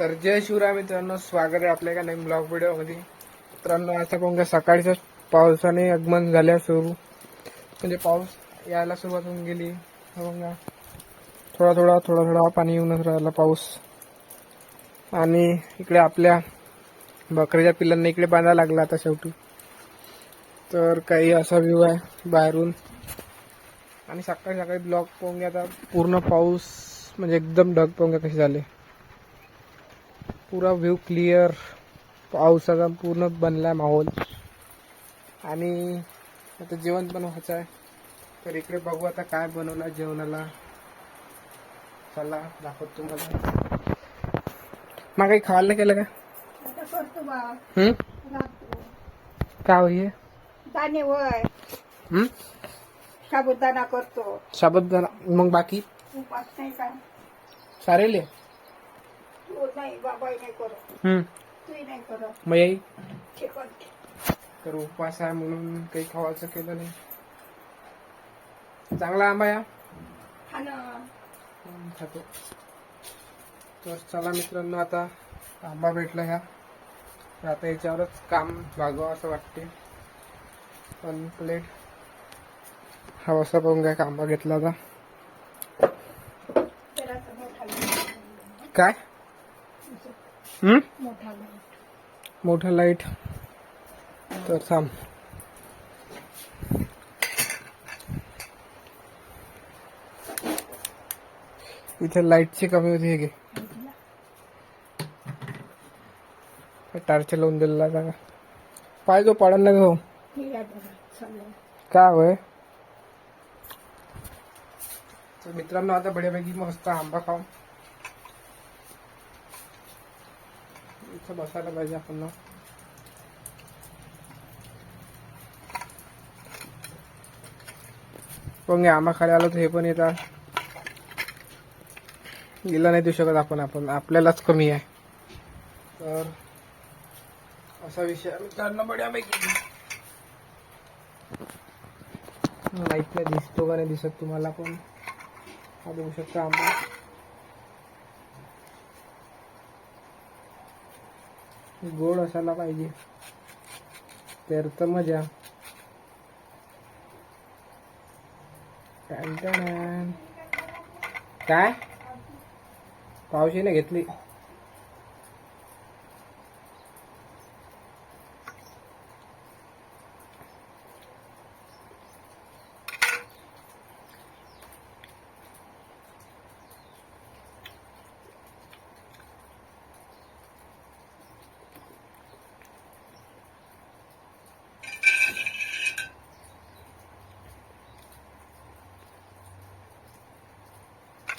तर जय शिवराय मित्रांनो स्वागत आहे आपल्या एका नवीन ब्लॉग व्हिडिओमध्ये. मित्रांनो आता कोणत्या सकाळच्या पावसाने आगमन झाल्या सुरू म्हणजे पाऊस यायला सुरुवात होऊन गेली. हो पाहून थोडा थोडा थोडा थोडा पाणी येऊनच राहिला पाऊस. आणि इकडे आपल्या बकरीच्या पिल्लांना इकडे बांधायला लागला आता शेवटी. तर काही असा व्ह्यू आहे बाहेरून. आणि सकाळी सकाळी ब्लॉक पाहून घ्या आता. पूर्ण पाऊस म्हणजे एकदम ढग पाहून घ्या कसे झाले. पुरा व्ह्यू क्लिअर. पावसाचा पूर्ण बनलाय माहोल. आणि आता जेवण पण व्हायचं आहे. तर इकडे बघू आता काय बनवलं जेवणाला. चला दाखवतो तुम्हाला. मग काही खायला नाही केलं का? काय होई दाणे वय. हम्म? साबुदाणा करतो. साबुदाणा मग बाकी? उपास नाही का सारेले? तू नाही बाबाही नाही करत. हम्म. तूही नाही करत. मग येई चिकन तर उपवास आहे म्हणून काही खावायचं केलं नाही. चांगला आंबा या. खातो. तर चला मित्रांनो आता आंबा भेटला ह्या. तर आता याच्यावरच काम भागवा असं वाटते. पण प्लेट हा असा पाहून काय आंबा घेतला आता. मोठा लाइट. काय? मोठा लाइट. तर थांब. इथे लाईटची कमी होती हे घे. टार्च लावून दिलेला जागा पाय जो पडन ना गो हे या बघा, चाललंय. काय होय तर मित्रांनो आता बड्यापैकी मस्त आंबा खाऊ इथं बसायला पाहिजे आपण पण आंबा खाली आलो तर हे पण येतात. गेला नाही देऊ शकत आपण आपण आपल्यालाच कमी आहे. तर असा विषय मित्रांनो बड्यापैकी लाइट नाही दिसतो का नाही दिसत तुम्हाला पण? हा देऊ शकता आंबा गोड असायला पाहिजे. तर तर मजा. काय? पावशीने घेतली.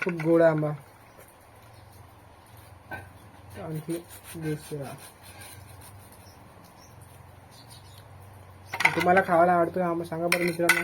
खूप गोड आहे आंबा. आणखी दुसरा तुम्हाला खावायला आवडतो आंबा सांगा बरं मित्रांनो.